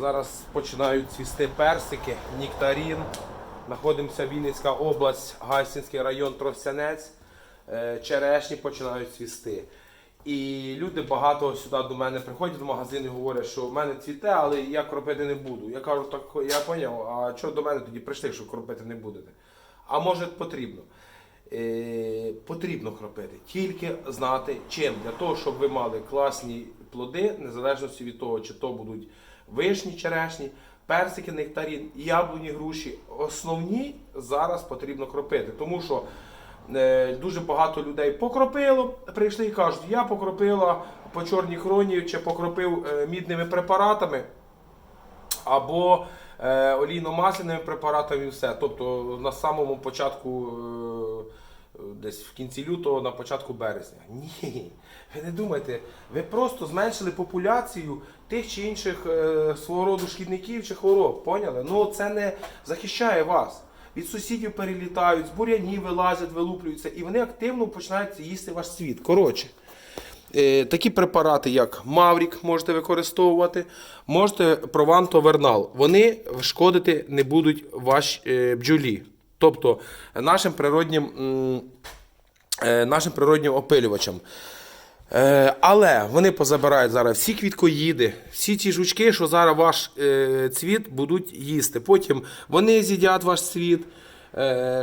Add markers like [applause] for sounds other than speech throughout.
Зараз починають цвісти персики, нектарин. Знаходимося Вінницька область, Гайсинський район Тростянець. Е, Черешні починають цвісти. І люди багато сюди до мене приходять в магазин і говорять, що в мене цвіте, але я кропити не буду. Я кажу, так я поняв, а чого до мене тоді прийшли, що кропити не будете? А може потрібно? Е, потрібно кропити, тільки знати чим. Для того, щоб ви мали класні плоди, незалежно від того, чи то будуть вишні, черешні, персики, нектарін, яблуні, груші. Основні зараз потрібно кропити. Тому що е, дуже багато людей покропило, прийшли і кажуть, я покропила по чорній хроні чи покропив е, мідними препаратами або е, олійно-масляними препаратами і все. Тобто на самому початку, десь в кінці лютого, на початку березня. [laughs] Ні, ви не думайте, ви просто зменшили популяцію тих чи інших е, свого роду шкідників чи хвороб. Поняли? Ну це не захищає вас. Від сусідів перелітають, з бур'янів вилазять, вилуплюються, і вони активно починають їсти ваш світ. Коротше. Е, Такі препарати, як Маврік, можете використовувати, можете Прованто Вернал. Вони шкодити не будуть вашій е, бджолі. Тобто нашим природнім, е, нашим природнім опилювачам. Е, Але вони позабирають зараз всі квіткоїди, всі ті жучки, що зараз ваш е, цвіт будуть їсти. Потім вони з'їдять ваш цвіт,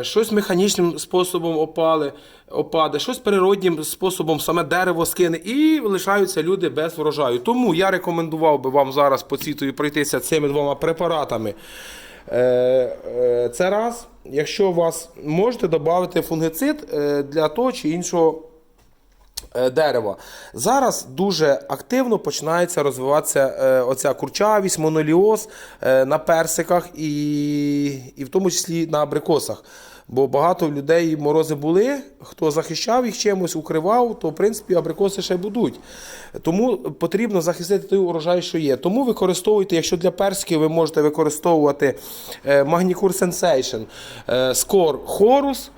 щось механічним способом опали, опаде, щось природнім способом саме дерево скине, і лишаються люди без врожаю. Тому я рекомендував би вам зараз по цвітові пройтися цими двома препаратами. Е, е, Це раз. Якщо у вас можете додати фунгицид е, для того чи іншого дерева. Зараз дуже активно починається розвиватися е, оця курчавість, моноліоз е, на персиках і, і в тому числі на абрикосах. Бо багато людей морози були, хто захищав їх чимось, укривав, то в принципі абрикоси ще будуть. Тому потрібно захистити той урожай, що є. Тому використовуйте, якщо для персиків ви можете використовувати е, Magnicure Sensation, е, Score Horus.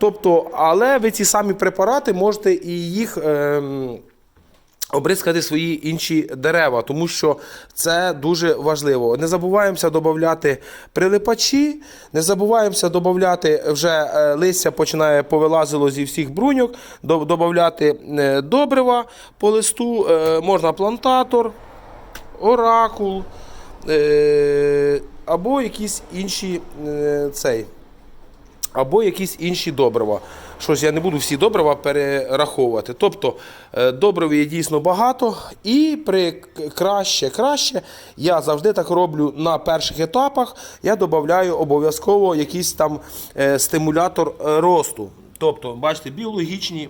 Тобто, але ви ці самі препарати можете і їх. ем, Обрискати свої інші дерева, тому що це дуже важливо. Не забуваємося додати прилипачі, не забуваємося додати вже е, листя починає повилазило зі всіх бруньок, до- додати е, добрива по листу, е, можна плантатор, оракул або якісь інші цей або якісь інші добрива. Щось я не буду всі добрива перераховувати. Тобто е, добрив є дійсно багато, і при краще, краще я завжди так роблю на перших етапах. Я додаю обов'язково якийсь там е, стимулятор е, росту. Тобто, бачите, біологічні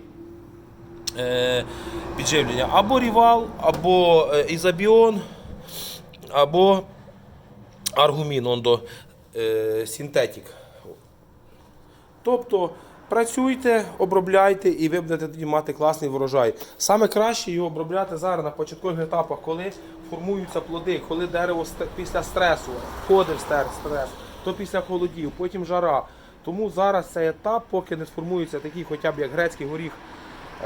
підживлення або рівал, або ізобіон, або аргумін, ондо, синтетик. Тобто працюйте, обробляйте і ви будете тоді мати класний врожай. Саме краще його обробляти зараз на початкових етапах, коли формуються плоди, коли дерево після стресу входить стрес, то після холодів, потім жара. Тому зараз цей етап, поки не сформуються такі, хоча б як грецький горіх,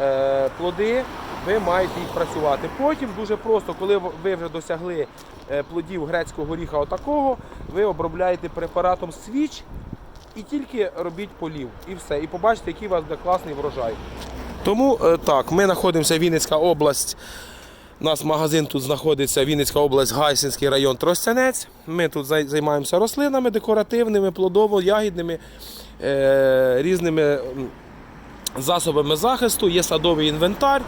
е, плоди, ви маєте їх працювати. Потім дуже просто, коли ви вже досягли е, плодів грецького горіха отакого, ви обробляєте препаратом свіч і тільки робіть полів. І все. І побачите, який у вас буде класний врожай. Тому е, так, ми знаходимося Вінницька область. У нас магазин тут знаходиться Вінницька область, Гайсинський район Тростянець. Ми тут займаємося рослинами декоративними, плодово-ягідними, е, різними засобами захисту, є садовий інвентар.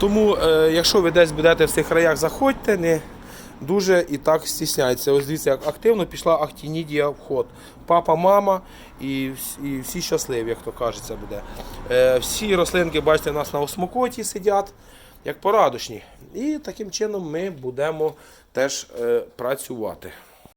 Тому, е, якщо ви десь будете в цих краях, заходьте, не дуже і так стісняється. Ось дивіться, як активно пішла актінідія в ход. Папа, мама і, і всі щасливі, як то кажеться, буде. Е, всі рослинки, бачите, у нас на осмокоті сидять, як порадушні. І таким чином ми будемо теж е, працювати.